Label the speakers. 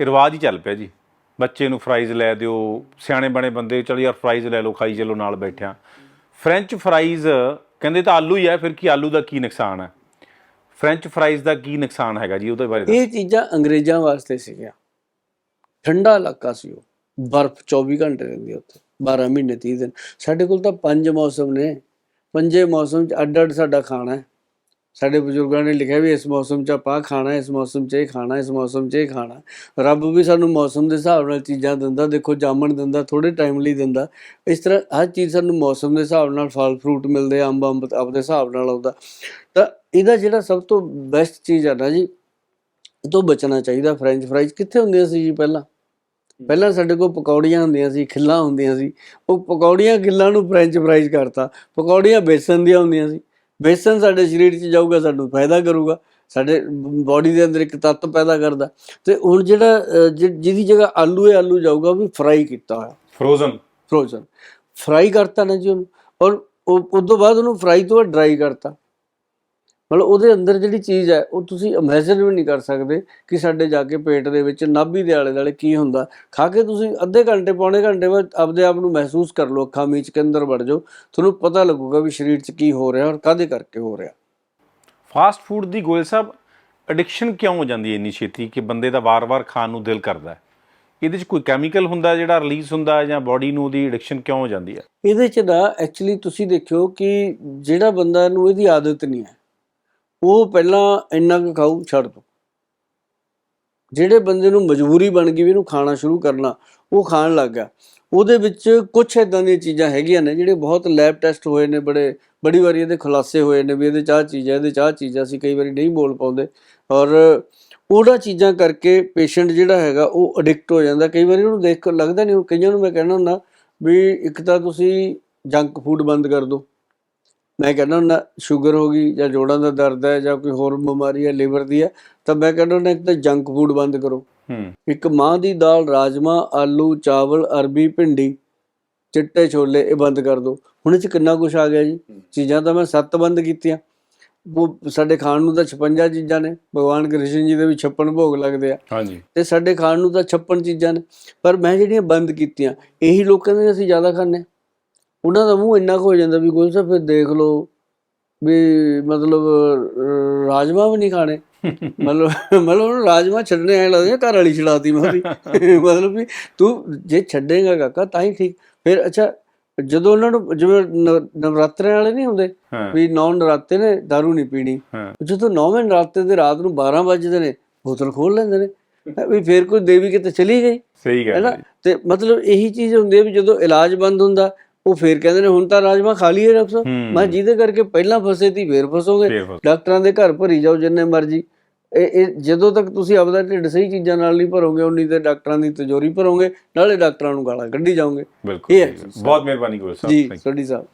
Speaker 1: ਇਹ ਰਿਵਾਜ ਹੀ ਚੱਲ ਪਿਆ ਜੀ। ਬੱਚੇ ਨੂੰ ਫਰਾਈਜ਼ ਲੈ ਦਿਓ, ਸਿਆਣੇ ਬਣੇ ਬੰਦੇ, ਚਲ ਯਾਰ ਫਰਾਈਜ਼ ਲੈ ਲਓ, ਖਾਈ ਚਲੋ, ਨਾਲ ਬੈਠਿਆਂ। ਫ੍ਰੈਂਚ ਫਰਾਈਜ਼ ਕਹਿੰਦੇ ਤਾਂ ਆਲੂ ਹੀ ਹੈ ਫਿਰ ਕੀ ਆਲੂ ਦਾ ਕੀ ਨੁਕਸਾਨ ਹੈ ਫ੍ਰੈਂਚ ਫਰਾਈਜ਼ ਦਾ ਕੀ ਨੁਕਸਾਨ ਹੈਗਾ ਜੀ ਉਹਦੇ ਬਾਰੇ
Speaker 2: ਇਹ ਚੀਜ਼ਾਂ ਅੰਗਰੇਜ਼ਾਂ ਵਾਸਤੇ ਸੀਗੀਆਂ। ਠੰਡਾ ਇਲਾਕਾ ਸੀ ਉਹ। ਬਰਫ਼ 24 ਘੰਟੇ ਰਹਿੰਦੀ ਉੱਥੇ। 12 ਮਹੀਨੇ 30 ਦਿਨ। ਸਾਡੇ ਕੋਲ ਤਾਂ ਪੰਜ ਮੌਸਮ ਨੇ। ਪੰਜੇ ਮੌਸਮ ਚ ਅੱਡ ਅੱਡ ਸਾਡਾ ਖਾਣਾ ਹੈ। ਸਾਡੇ ਬਜ਼ੁਰਗਾਂ ਨੇ ਲਿਖਿਆ ਵੀ ਇਸ ਮੌਸਮ ਚ ਆਪਾਂ ਖਾਣਾ ਇਸ ਮੌਸਮ ਚ ਇਹ ਖਾਣਾ ਇਸ ਮੌਸਮ ਚ ਇਹ ਖਾਣਾ। ਰੱਬ ਵੀ ਸਾਨੂੰ ਮੌਸਮ ਦੇ ਹਿਸਾਬ ਨਾਲ ਚੀਜ਼ਾਂ ਦਿੰਦਾ ਦੇਖੋ ਜਾਮਣ ਦਿੰਦਾ ਥੋੜੇ ਟਾਈਮ ਲਈ ਦਿੰਦਾ। ਇਸ ਤਰ੍ਹਾਂ ਹਰ ਚੀਜ਼ ਸਾਨੂੰ ਮੌਸਮ ਦੇ ਹਿਸਾਬ ਨਾਲ ਫਲ ਫਰੂਟ ਮਿਲਦੇ ਆ, ਅੰਬ ਅੰਬ ਆਪਦੇ ਹਿਸਾਬ ਨਾਲ ਆਉਂਦਾ। ਤਾਂ ਇਹਦਾ ਜਿਹੜਾ ਸਭ ਤੋਂ ਬੈਸਟ ਚੀਜ਼ ਆ ਨਾ ਜੀ ਤੋਂ ਬਚਣਾ ਚਾਹੀਦਾ ਫ੍ਰੈਂਚ ਫਰਾਈਜ਼ ਕਿੱਥੇ ਹੁੰਦੀਆਂ ਸੀ ਜੀ ਪਹਿਲਾਂ? ਪਹਿਲਾਂ ਸਾਡੇ ਕੋਲ ਪਕੌੜੀਆਂ ਹੁੰਦੀਆਂ ਸੀ ਖਿੱਲਾਂ ਹੁੰਦੀਆਂ ਸੀ। ਉਹ ਪਕੌੜੀਆਂ ਖਿੱਲਾਂ ਨੂੰ ਫ੍ਰੈਂਚ ਫਰਾਈਜ਼ ਕਰਤਾ। ਪਕੌੜੀਆਂ ਬੇਸਨ ਦੀਆਂ ਹੁੰਦੀਆਂ ਸੀ। ਬੇਸਨ ਸਾਡੇ ਸਰੀਰ 'ਚ ਜਾਊਗਾ ਸਾਨੂੰ ਫਾਇਦਾ ਕਰੂਗਾ। ਸਾਡੇ ਬਾਡੀ ਦੇ ਅੰਦਰ ਇੱਕ ਤੱਤ ਪੈਦਾ ਕਰਦਾ। ਤੇ ਹੁਣ ਜਿਹੜਾ ਜਿਹਦੀ ਜਗ੍ਹਾ ਆਲੂ ਹੈ ਆਲੂ ਜਾਊਗਾ ਉਹ ਵੀ ਫਰਾਈ ਕੀਤਾ ਹੋਇਆ।
Speaker 1: ਫਰੋਜ਼ਨ
Speaker 2: ਫਰੋਜ਼ਨ ਫਰਾਈ ਕਰਤਾ ਨਾ ਜੀ ਉਹਨੂੰ। ਔਰ ਉਹ ਉਸ ਤੋਂ ਬਾਅਦ ਉਹਨੂੰ ਫਰਾਈ ਤੋਂ ਬਾਅਦ ਡਰਾਈ ਕਰਤਾ। ਮਤਲਬ ਉਹਦੇ ਅੰਦਰ ਜਿਹੜੀ ਚੀਜ਼ ਹੈ ਉਹ ਤੁਸੀਂ ਇਮੇਜਿਨ ਵੀ ਨਹੀਂ ਕਰ ਸਕਦੇ ਕਿ ਸਾਡੇ ਜਾ ਕੇ ਪੇਟ ਦੇ ਵਿੱਚ ਨਾਭੀ ਦੇ ਆਲੇ ਦੁਆਲੇ ਕੀ ਹੁੰਦਾ। ਖਾ ਕੇ ਤੁਸੀਂ ਅੱਧੇ ਘੰਟੇ ਪੌਣੇ ਘੰਟੇ ਬਾਅਦ ਆਪਦੇ ਆਪ ਨੂੰ ਮਹਿਸੂਸ ਕਰ ਲਓ ਅੱਖਾਂ ਮੀਚ ਕੇ ਅੰਦਰ ਵੜ ਜਾਓ ਤੁਹਾਨੂੰ ਪਤਾ ਲੱਗੂਗਾ ਵੀ ਸਰੀਰ 'ਚ ਕੀ ਹੋ ਰਿਹਾ ਔਰ ਕਾਦੇ ਕਰਕੇ ਹੋ ਰਿਹਾ।
Speaker 1: ਫਾਸਟ ਫੂਡ ਦੀ ਗੋਇਲ ਸਾਹਿਬ ਐਡਿਕਸ਼ਨ ਕਿਉਂ ਹੋ ਜਾਂਦੀ ਹੈ ਇੰਨੀ ਛੇਤੀ ਕਿ ਬੰਦੇ ਦਾ ਵਾਰ-ਵਾਰ ਖਾਣ ਨੂੰ ਦਿਲ ਕਰਦਾ ਹੈ? ਇਹਦੇ 'ਚ ਕੋਈ ਕੈਮੀਕਲ ਹੁੰਦਾ ਜਿਹੜਾ ਰਿਲੀਜ਼ ਹੁੰਦਾ ਜਾਂ ਬਾਡੀ ਨੂੰ ਉਹਦੀ ਐਡਿਕਸ਼ਨ ਕਿਉਂ ਹੋ ਜਾਂਦੀ ਹੈ?
Speaker 2: ਇਹਦੇ 'ਚ ਨਾ ਐਕਚੁਅਲੀ ਤੁਸੀਂ ਦੇਖਿਓ ਕਿ ਜਿਹੜਾ ਬੰਦਾ ਨੂੰ ਇਹਦੀ ਆਦਤ ਨਹੀਂ ਹੈ। ਉਹ ਪਹਿਲਾਂ ਇੰਨਾ ਕੁ ਖਾਊ, ਛੱਡ ਦੋ। ਜਿਹੜੇ ਬੰਦੇ ਨੂੰ ਮਜਬੂਰੀ ਬਣ ਗਈ ਵੀ ਇਹਨੂੰ ਖਾਣਾ ਸ਼ੁਰੂ ਕਰਨਾ, ਉਹ ਖਾਣ ਲੱਗ ਗਿਆ। ਉਹਦੇ ਵਿੱਚ ਕੁਝ ਇਦਾਂ ਦੀਆਂ ਚੀਜ਼ਾਂ ਹੈਗੀਆਂ ਨੇ ਜਿਹੜੇ ਬਹੁਤ ਲੈਬ ਟੈਸਟ ਹੋਏ ਨੇ, ਬੜੇ, ਬੜੀ ਵਾਰੀ ਇਹਦੇ ਖੁਲਾਸੇ ਹੋਏ ਨੇ ਵੀ ਇਹਦੇ ਚਾਹ ਚੀਜ਼ ਹੈ, ਇਹਦੇ ਚਾਹ ਚੀਜ਼ ਹੈ, ਅਸੀਂ ਕਈ ਵਾਰੀ ਨਹੀਂ ਬੋਲ ਪਾਉਂਦੇ। ਔਰ ਉਹਦਾ ਚੀਜ਼ਾਂ ਕਰਕੇ ਪੇਸ਼ੈਂਟ ਜਿਹੜਾ ਹੈਗਾ ਉਹ ਐਡਿਕਟ ਹੋ ਜਾਂਦਾ। ਕਈ ਵਾਰੀ ਉਹਨੂੰ ਦੇਖ ਕੇ ਲੱਗਦਾ ਨਹੀਂ ਕਈਆਂ ਨੂੰ ਮੈਂ ਕਹਿਣਾ ਹੁੰਦਾ ਵੀ ਇੱਕ ਤਾਂ ਤੁਸੀਂ ਜੰਕ ਫੂਡ ਬੰਦ ਕਰ ਦਿਓ ਮੈਂ ਕਹਿੰਦਾ ਹੁੰਦਾ ਸ਼ੂਗਰ ਹੋ ਗਈ ਜਾਂ ਜੋੜਾਂ ਦਾ ਦਰਦ ਹੈ ਜਾਂ ਕੋਈ ਹੋਰ ਬਿਮਾਰੀ ਹੈ ਲਿਵਰ ਦੀ ਹੈ ਤਾਂ ਮੈਂ ਕਹਿੰਦਾ ਹੁੰਦਾ ਇੱਕ ਤਾਂ ਜੰਕ ਫੂਡ ਬੰਦ ਕਰੋ।
Speaker 1: ਹੂੰ।
Speaker 2: ਇੱਕ ਮਾਂ ਦੀ ਦਾਲ ਰਾਜਮਾ ਆਲੂ ਚਾਵਲ ਅਰਬੀ ਭਿੰਡੀ ਚਿੱਟੇ ਛੋਲੇ ਇਹ ਬੰਦ ਕਰ ਦਿਓ ਹੁਣ ਇਹ ਚ ਕਿੰਨਾ ਕੁਝ ਆ ਗਿਆ ਜੀ? ਚੀਜ਼ਾਂ ਤਾਂ ਮੈਂ ਸੱਤ ਬੰਦ ਕੀਤੀਆਂ। ਉਹ ਸਾਡੇ ਖਾਣ ਨੂੰ ਤਾਂ 56 ਚੀਜ਼ਾਂ ਨੇ ਭਗਵਾਨ ਕ੍ਰਿਸ਼ਨ ਜੀ ਦੇ ਵੀ 56 ਭੋਗ ਲੱਗਦੇ ਆ।
Speaker 1: ਹਾਂਜੀ।
Speaker 2: ਤੇ ਸਾਡੇ ਖਾਣ ਨੂੰ ਤਾਂ 56 ਚੀਜ਼ਾਂ ਨੇ। ਪਰ ਮੈਂ ਜਿਹੜੀਆਂ ਬੰਦ ਕੀਤੀਆਂ ਇਹੀ ਲੋਕਾਂ ਦੇ ਅਸੀਂ ਜ਼ਿਆਦਾ ਖਾਂਦੇ ਹਾਂ। ਉਹਨਾਂ ਦਾ ਮੂੰਹ ਇੰਨਾ ਕੁ ਹੋ ਜਾਂਦਾ ਵੀ ਗੋਲ ਸਾਹਿਬ ਫਿਰ ਦੇਖ ਲਓ ਵੀ ਮਤਲਬ ਰਾਜਮਾ ਵੀ ਨਹੀਂ ਖਾਣੇ। ਮਤਲਬ ਮਤਲਬ ਉਹਨੂੰ ਰਾਜਮਾ ਛੱਡਣੇ ਐ ਲੱਗਦੇ ਘਰ ਵਾਲੀ ਛਡਾਤੀ ਮੈਂ ਉਹਦੀ। ਮਤਲਬ ਵੀ ਤੂੰ ਜੇ ਛੱਡੇਗਾ ਕਾਕਾ ਤਾਂ ਹੀ ਠੀਕ। ਫਿਰ ਅੱਛਾ ਜਦੋਂ ਉਹਨਾਂ ਨੂੰ ਜਿਵੇਂ ਨਵਰਾਤਰੇ ਵਾਲੇ ਨਹੀਂ ਹੁੰਦੇ ਵੀ ਨੌ ਨਰਾਤੇ ਨੇ दारू ਨਹੀਂ ਪੀਣੀ। ਜਦੋਂ ਨੌਵੇਂ ਨਰਾਤੇ ਦੇ ਰਾਤ ਨੂੰ 12 ਵਜੇ ਨੇ ਬੋਤਲ ਖੋਲ ਲੈਂਦੇ ਨੇ। ਵੀ ਫੇਰ ਕੋਈ ਦੇਵੀ ਕਿਤੇ ਚਲੀ ਗਈ।
Speaker 1: ਸਹੀ ਗੱਲ ਹੈ।
Speaker 2: ਤੇ ਮਤਲਬ ਇਹੀ ਚੀਜ਼ ਹੁੰਦੀ ਹੈ ਵੀ ਜਦੋਂ ਇਲਾਜ ਬੰਦ ਹੁੰਦਾ ਉਹ ਫੇਰ ਕਹਿੰਦੇ ਨੇ ਹੁਣ ਤਾਂ ਰਾਜਮਾ ਖਾ ਲਈਏ ਡਾਕਟਰ ਸਾਹਿਬ
Speaker 1: ਹੂੰ।
Speaker 2: ਮੈਂ ਜਿਹਦੇ ਕਰਕੇ ਪਹਿਲਾਂ ਫਸੇ ਤੀ ਫੇਰ ਫਸੋਗੇ। ਡਾਕਟਰਾਂ ਦੇ ਘਰ ਭਰੀ ਜਾਓ ਜਿੰਨੇ ਮਰਜ਼ੀ। ਇਹ ਇਹ ਜਦੋਂ ਤੱਕ ਤੁਸੀਂ ਆਪਦਾ ਢਿੱਡ ਸਹੀ ਚੀਜ਼ਾਂ ਨਾਲ ਨਹੀਂ ਭਰੋਗੇ ਉਨੀ ਤੇ ਡਾਕਟਰਾਂ ਦੀ ਤਿਜੋਰੀ ਭਰੋਗੇ ਨਾਲੇ ਡਾਕਟਰਾਂ ਨੂੰ ਗਾਲਾਂ ਕੱਢੀ ਜਾਓਗੇ।
Speaker 1: ਬਿਲਕੁਲ
Speaker 2: ਇਹ ਹੈ।
Speaker 1: ਬਹੁਤ ਮਿਹਰਬਾਨੀ ਗੋਇਲ ਸਾਹਿਬ।
Speaker 2: ਜੀ. ਸੋਢੀ ਸਾਹਿਬ।